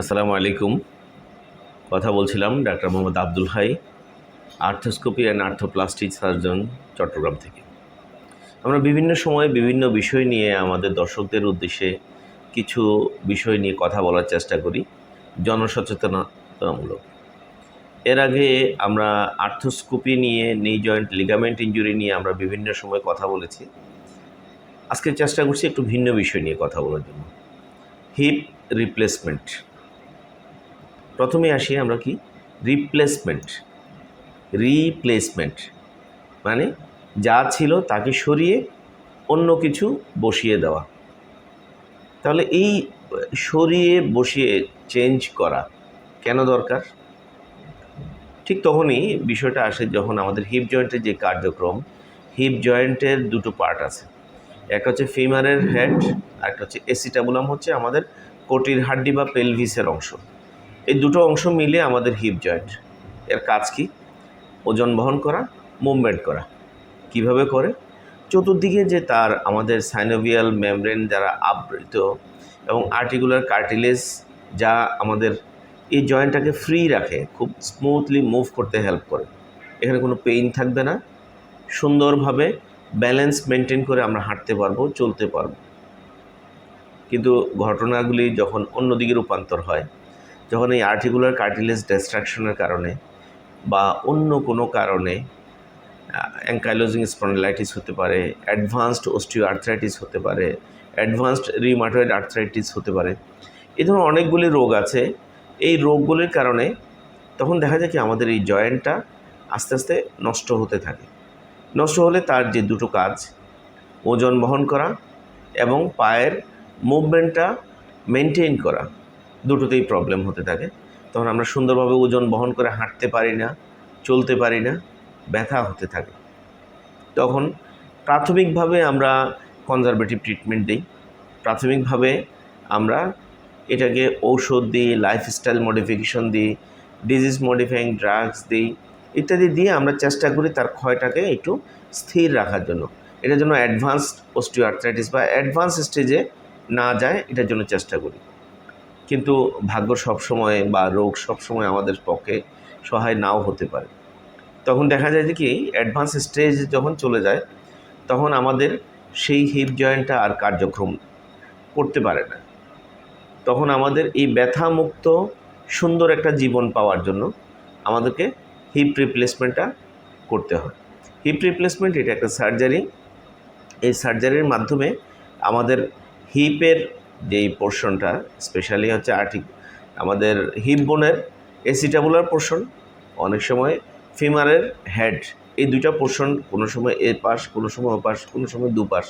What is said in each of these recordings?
আসসালামু আলাইকুম। কথা বলছিলাম doctor Mohammad Abdul Hai, arthroscopy and arthroplastic surgeon Chattogram থেকে। আমরা বিভিন্ন সময় বিভিন্ন বিষয় নিয়ে আমাদের দর্শকদের উদ্দেশ্যে কিছু বিষয় নিয়ে কথা বলার চেষ্টা করি, জনসচেতনতামূলক। এর আগে আমরা আর্থোস্কোপি নিয়ে নি জয়েন্ট লিগামেন্ট ইঞ্জুরি নিয়ে আমরা বিভিন্ন সময় কথা বলেছি। আজকে চেষ্টা করছি একটু ভিন্ন বিষয় নিয়ে কথা বলার জন্য। Hip replacement. প্রথমে আসি আমরা কি? রিপ্লেসমেন্ট রিপ্লেসমেন্ট মানে যা ছিল তাকে সরিয়ে অন্য কিছু বসিয়ে দেওয়া। তাহলে এই সরিয়ে বসিয়ে চেঞ্জ করা কেন দরকার? ঠিক তখনই বিষয়টা আসে যখন আমাদের হিপ জয়েন্টের যে কার্যক্রম হিপ জয়েন্টের দুটো পার্ট আছে। একটা হচ্ছে ফিমারের হেড আর একটা হচ্ছে এসিটাবুলাম হচ্ছে আমাদের কোটির হাড্ডি বা পেলভিসের অংশ। এই দুটো অংশ মিলে আমাদের হিপ জয়েন্ট এর কাজ কি? ওজন বহন করা মুভমেন্ট করা। কীভাবে করে? চতুর্দিকে যে তার আমাদের সাইনোভিয়াল মেমব্রেন যারা আবৃত এবং আর্টিকুলার কার্টিলেজ যা আমাদের এই জয়েন্টটাকে ফ্রি রাখে, খুব স্মুথলি মুভ করতে হেল্প করে। এখানে কোনো পেইন থাকবে না। সুন্দরভাবে ব্যালেন্স মেনটেন করে আমরা হাঁটতে পারব, চলতে পারব। কিন্তু ঘটনাগুলি যখন অন্যদিকে রূপান্তর হয় যখন এই আর্টিকুলার কার্টিলেজ ডিস্ট্রাকশনের কারণে বা অন্য কোনো কারণে অ্যাঙ্কাইলোজিং স্পন্ডলাইটিস হতে পারে অ্যাডভান্সড অস্টিও আর্থ্রাইটিস হতে পারে অ্যাডভান্সড রিমাটয়েড আর্থ্রাইটিস হতে পারে এই ধরনের অনেকগুলি রোগ আছে। এই রোগগুলির কারণে তখন দেখা যায় কি আমাদের এই জয়েন্টটা আস্তে আস্তে নষ্ট হতে থাকে। নষ্ট হলে তার যে দুটো কাজ, ওজন বহন করা এবং পায়ের মুভমেন্টটা মেনটেন করা। দুটোতেই প্রবলেম হতে থাকে। তখন আমরা সুন্দরভাবে ওজন বহন করে হাঁটতে পারি না, চলতে পারি না, ব্যথা হতে থাকে। তখন প্রাথমিকভাবে আমরা কনজারভেটিভ ট্রিটমেন্ট দিই। প্রাথমিকভাবে আমরা এটাকে ঔষধ দিই লাইফস্টাইল মডিফিকেশন দিই ডিজিজ মডিফাইং ড্রাগস দিই, ইত্যাদি দিয়ে আমরা চেষ্টা করি তার ক্ষয়টাকে একটু স্থির রাখার জন্য। এটার জন্য অ্যাডভান্সড অস্টিওআর্থ্রাইটিস বা অ্যাডভান্স স্টেজে না যায়, এটার জন্য চেষ্টা করি। কিন্তু ভাগ্য সবসময় বা রোগ সবসময় আমাদের পক্ষে সহায় নাও হতে পারে। তখন দেখা যায় যে কি অ্যাডভান্স স্টেজ যখন চলে যায়, তখন আমাদের সেই হিপ জয়েন্টটা আর কার্যক্রম করতে পারে না। তখন আমাদের এই ব্যথামুক্ত, সুন্দর একটা জীবন পাওয়ার জন্য আমাদেরকে হিপ রিপ্লেসমেন্টটা করতে হয়। হিপ রিপ্লেসমেন্ট এটা একটা সার্জারি এই সার্জারির মাধ্যমে আমাদের হিপের যেই পোর্শনটা স্পেশালি হচ্ছে আর্টিক, আমাদের হিপ বোনের এসিটাবুলার পোর্শন অনেক সময় ফিমারের হেড এই দুইটা পোর্শন কোনো সময় এ পাশ, কোনো সময় ও পাশ, কোনো সময় দুপাশ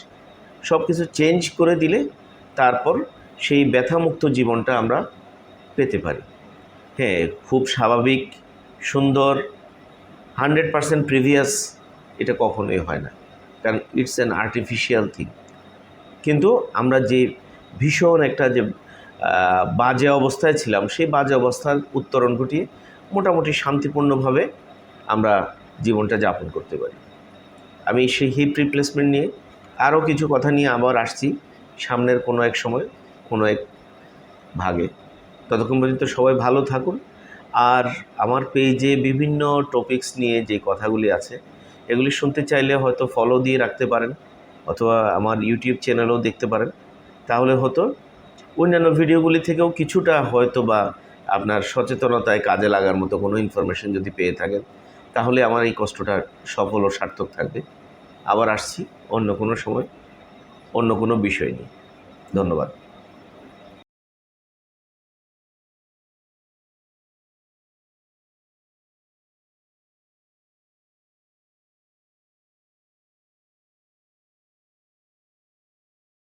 সব কিছু চেঞ্জ করে দিলে তারপর সেই ব্যথামুক্ত জীবনটা আমরা পেতে পারি। হ্যাঁ খুব স্বাভাবিক, সুন্দর হান্ড্রেড পারসেন্ট প্রিভিয়াস এটা কখনোই হয় না, কারণ ইটস অ্যান আর্টিফিশিয়াল থিং কিন্তু আমরা যে ভীষণ একটা যে বাজে অবস্থায় ছিলাম, সেই বাজে অবস্থার উত্তরণ ঘটিয়ে মোটামুটি শান্তিপূর্ণভাবে আমরা জীবনটা যাপন করতে পারি। আমি সেই হিপ রিপ্লেসমেন্ট নিয়ে আরও কিছু কথা নিয়ে আবার আসছি সামনের কোনো এক সময়, কোনো এক ভাগে। ততক্ষণ পর্যন্ত সবাই ভালো থাকুন। আর আমার পেজে বিভিন্ন টপিকস নিয়ে যে কথাগুলি আছে, এগুলি শুনতে চাইলে হয়তো ফলো দিয়ে রাখতে পারেন, অথবা আমার ইউটিউব চ্যানেলও দেখতে পারেন। তাহলে হতো। অন্যান্য ভিডিওগুলি থেকেও কিছুটা হয়তো বা আপনার সচেতনতায় কাজে লাগার মতো কোনো ইনফরমেশন যদি পেয়ে থাকেন, তাহলে আমার এই কষ্টটা সফল ও সার্থক থাকবে। আবার আসছি অন্য কোনো সময়, অন্য কোনো বিষয় নিয়ে। ধন্যবাদ।